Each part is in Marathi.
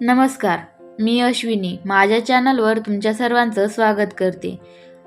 नमस्कार मी अश्विनी. माझ्या चॅनलवर तुमच्या सर्वांचं स्वागत करते.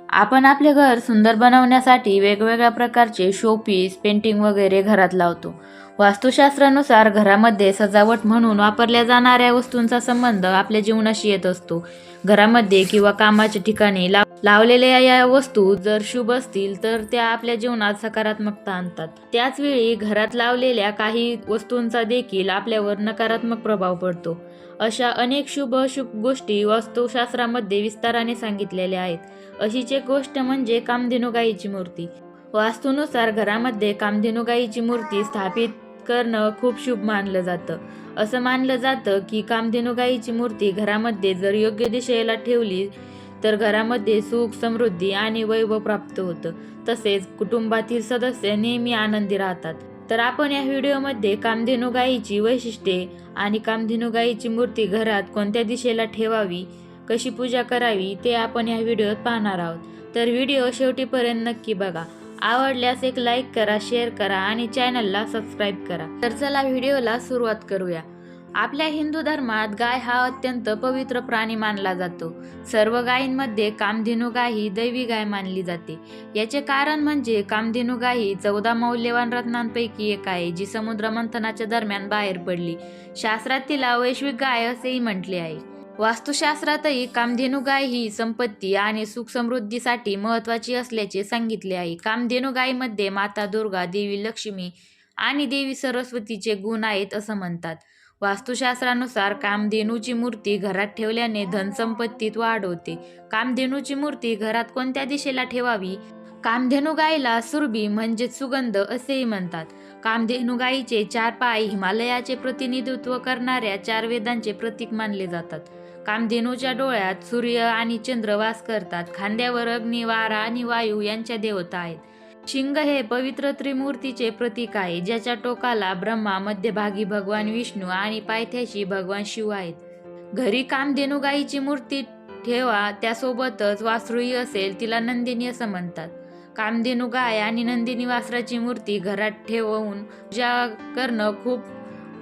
आपण आपले घर सुंदर बनवण्यासाठी वेगवेगळ्या प्रकारचे शोपीस पेंटिंग वगैरे घरात लावतो. वास्तुशास्त्रानुसार घरामध्ये सजावट म्हणून वापरल्या जाणाऱ्या वस्तूंचा संबंध आपल्या जीवनाशी येत असतो. घरामध्ये किंवा कामाच्या ठिकाणी लाव लावलेल्या या वस्तू जर शुभ असतील तर त्या आपल्या जीवनात सकारात्मकता आणतात. त्याचवेळी घरात लावलेल्या काही वस्तूंचा देखील आपल्यावर नकारात्मक प्रभाव पडतो. अशा अनेक शुभ शुभ गोष्टी वास्तुशास्त्रामध्ये विस्ताराने सांगितलेल्या आहेत. अशीच एक गोष्ट म्हणजे कामधेनू गायीची मूर्ती. वास्तूनुसार घरामध्ये कामधेनू गायीची मूर्ती स्थापित करणं खूप शुभ मानलं जातं. असं मानलं जातं की कामधेनू गायीची मूर्ती घरामध्ये जर योग्य दिशेला ठेवली तर घरामध्ये सुख समृद्धी आणि वैभव प्राप्त होतं. तसेच कुटुंबातील सदस्य नेहमी आनंदी राहतात. तर आपण या व्हिडिओमध्ये कामधेनू गायीची वैशिष्ट्ये आणि कामधेनू गायीची मूर्ती घरात कोणत्या दिशेला ठेवावी कशी पूजा करावी ते आपण या व्हिडिओत पाहणार आहोत. तर व्हिडिओ शेवटीपर्यंत नक्की बघा. आवडल्यास एक लाईक करा शेअर करा आणि चॅनलला सबस्क्राईब करा. तर चला व्हिडिओला सुरुवात करूया. आपल्या हिंदू धर्मात गाय हा अत्यंत पवित्र प्राणी मानला जातो. सर्व गायींमध्ये कामधेनू गाय ही दैवी गाय मानली जाते. याचे कारण म्हणजे कामधेनू गाय ही चौदा मौल्यवान रत्नांपैकी एक आहे जी समुद्र मंथनाच्या दरम्यान बाहेर पडली. शास्त्रात तिला वैश्विक गाय असेही म्हटले आहे. वास्तुशास्त्रातही कामधेनू गाय ही संपत्ती आणि सुख समृद्धीसाठी महत्वाची असल्याचे सांगितले आहे. कामधेनू गायीमध्ये माता दुर्गा देवी लक्ष्मी आणि देवी सरस्वतीचे गुण आहेत असं म्हणतात. वास्तुशास्त्रानुसार कामधेनूची मूर्ती घरात ठेवल्याने धनसंपत्तीत वाढ होते कामधेनूची मूर्ती घरात कोणत्या दिशेला ठेवावी? कामधेनू गायीला सुरभी म्हणजे सुगंध असेही म्हणतात. कामधेनू गायीचे चार पाय हिमालयाचे प्रतिनिधित्व करणाऱ्या चार वेदांचे प्रतीक मानले जातात. कामधेनूच्या डोळ्यात सूर्य आणि चंद्र वास करतात. खांद्यावर अग्नी वारा आणि वायू यांच्या देवता आहेत. शिंग हे पवित्र त्रिमूर्तीचे प्रतीक आहे ज्याच्या टोकाला ब्रह्मा मध्यभागी भगवान विष्णू आणि पायथ्याशी भगवान शिव आहेत. घरी कामधेनुगाईची मूर्ती ठेवा त्यासोबतच वासरूही असेल तिला नंदिनी असं म्हणतात. कामधेनू गाय आणि नंदिनी वासराची मूर्ती घरात ठेवून पूजा करणं खूप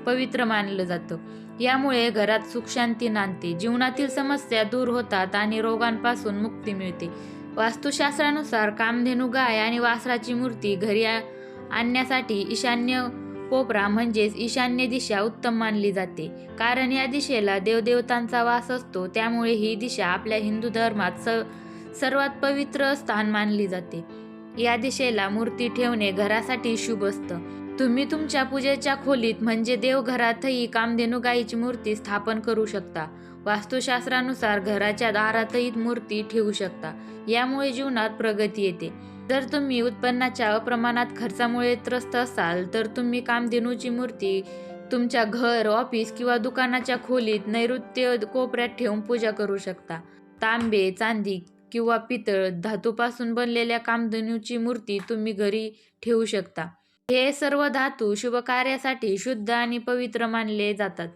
पवित्र मानलं जातं. यामुळे घरात सुख शांती नांदते जीवनातील समस्या दूर होतात आणि रोगांपासून मुक्ती मिळते. वास्तुशास्त्रानुसार कामधेनू गाय आणि वासराची मूर्ती घरी आणण्यासाठी ईशान्य कोपरा म्हणजेच ईशान्य दिशा उत्तम मानली जाते. कारण या दिशेला देवदेवतांचा वास असतो त्यामुळे ही दिशा आपल्या हिंदू धर्मात स सर्वात पवित्र स्थान मानली जाते. या दिशेला मूर्ती ठेवणे घरासाठी शुभ असतं. तुम्ही तुमच्या पूजेच्या खोलीत म्हणजे देवघरातही कामधेनू गायीची मूर्ती स्थापन करू शकता. वास्तुशास्त्रानुसार घराच्या दारातही मूर्ती ठेवू शकता. यामुळे जीवनात प्रगती येते. जर तुम्ही उत्पन्नाच्या अप्रमाणात खर्चामुळे त्रस्त असाल तर तुम्ही कामधेनूची मूर्ती तुमच्या घर ऑफिस किंवा दुकानाच्या खोलीत नैऋत्य कोपऱ्यात ठेवून पूजा करू शकता. तांबे चांदी किंवा पितळ धातूपासून बनलेल्या कामधेनूची मूर्ती तुम्ही घरी ठेवू शकता. हे सर्व धातू शुभ कार्यासाठी शुद्ध आणि पवित्र मानले जातात.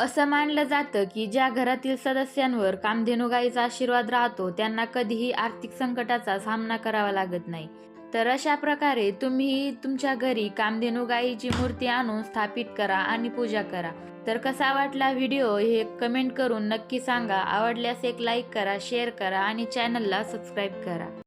असं मानलं जातं की ज्या घरातील सदस्यांवर कामधेनू आशीर्वाद राहतो त्यांना कधीही आर्थिक संकटाचा सामना करावा लागत नाही. तर अशा प्रकारे तुम्ही तुमच्या घरी कामधेनू मूर्ती आणून स्थापित करा आणि पूजा करा. तर कसा वाटला व्हिडिओ हे कमेंट करून नक्की सांगा. आवडल्यास एक लाईक करा शेअर करा आणि चॅनलला सबस्क्राईब करा.